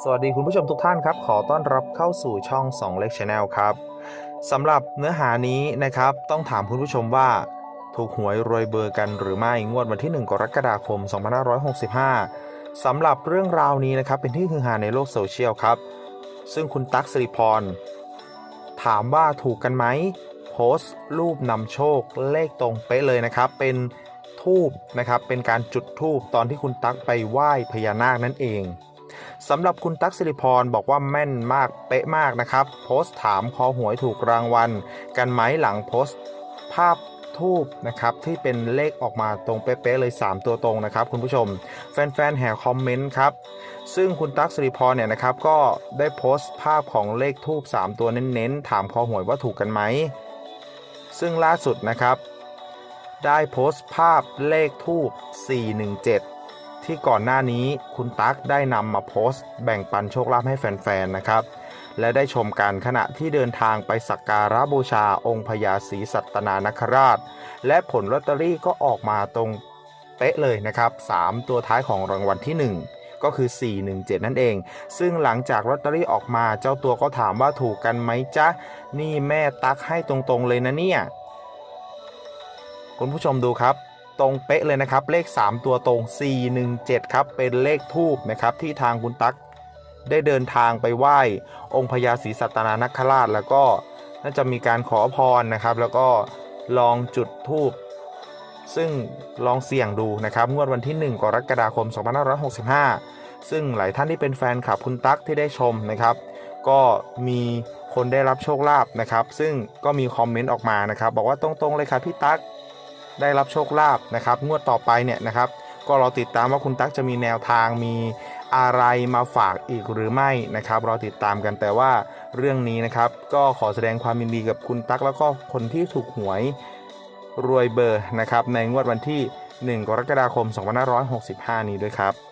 สวัสดีคุณผู้ชมทุกท่านครับ ขอต้อนรับเข้าสู่ช่อง2เล็กชาแนลครับสำหรับเนื้อหานี้นะครับ ต้องถามคุณผู้ชมว่า ถูกหวยรวยเบอร์กันหรือไม่งวดวันที่ 1 กรกฎาคม 2565สำหรับเรื่องราวนี้นะครับ เป็นที่ฮือฮาในโลกโซเชียลครับ ซึ่งคุณตั๊กสิริพร ถามว่าถูกกันไหมโพสต์ รูปนำโชคเลขตรงเป๊ะเลยนะครับ เป็นทูบนะครับเป็นการจุดทูบตอนที่คุณตั๊กไปไหว้พญานาคนั่นเอง สำหรับคุณตั๊กสิริพรบอกว่าแม่นมากเป๊ะมากนะครับ โพสต์ถามขอหวยถูกรางวัล กันไหมหลังโพสต์ ภาพทูบนะครับที่เป็นเลขออกมาตรงเป๊ะๆเลย 3 ตัวตรงนะครับ คุณผู้ชม แฟนๆแห่คอมเมนต์ครับ ซึ่งคุณตั๊กสิริพรเนี่ยนะครับก็ได้โพสต์ภาพของเลขทูบ3 ตัวเน้นๆ ถามคอหวยว่าถูกกันไหม ซึ่งล่าสุดนะครับ ได้โพสต์ภาพเลขทูบ417 ที่ก่อนหน้านี้คุณตั๊กได้นำมาโพสต์ แบ่งปันโชคลาภให้แฟนๆนะครับ และได้ชมกันขณะที่เดินทางไปสักการะบูชาองค์พญาศรีสัตนานคราช และผลลอตเตอรี่ก็ออกมาตรงเป๊ะเลยนะครับ 3 ตัวท้ายของรางวัลที่ 1ก็คือ 417 นั่นเอง ซึ่งหลังจากลอตเตอรี่ออกมา เจ้าตัวก็ถามว่าถูกกันไหมจ๊ะ นี่แม่ตักให้ตรงๆเลยนะเนี่ย คุณผู้ชมดูครับ ตรงเป๊ะเลยนะครับ เลข 3 ตัวตรง 417 ครับ เป็นเลขทูบนะครับที่ทางคุณตั๊กได้เดินทางไปไหว้ องค์พญาศรีสัตนานคราช แล้วก็น่าจะมีการขอพรนะครับ แล้วก็ลองจุดทูบซึ่งลองเสี่ยงดูนะครับ งวดวันที่ 1 กรกฎาคม 2565 ซึ่งหลายท่านที่เป็นแฟนคลับคุณตั๊กที่ได้ชมนะครับ ก็มีคนได้รับโชคลาภนะครับ ซึ่งก็มีคอมเมนต์ออกมานะครับ บอกว่าตรงๆเลยครับพี่ตั๊ก ได้รับโชคลาภนะครับงวดต่อไปเนี่ยนะครับ ก็รอติดตามว่าคุณตั๊กจะมีแนวทางมีอะไรมาฝากอีกหรือไม่นะครับรอติดตามกันแต่ว่าเรื่องนี้นะครับ ก็ขอแสดงความยินดีกับคุณตั๊กแล้วก็คนที่ถูกหวยรวยเบอร์นะครับในงวดวันที่ 1 กรกฎาคม 2565 นี้ด้วยครับ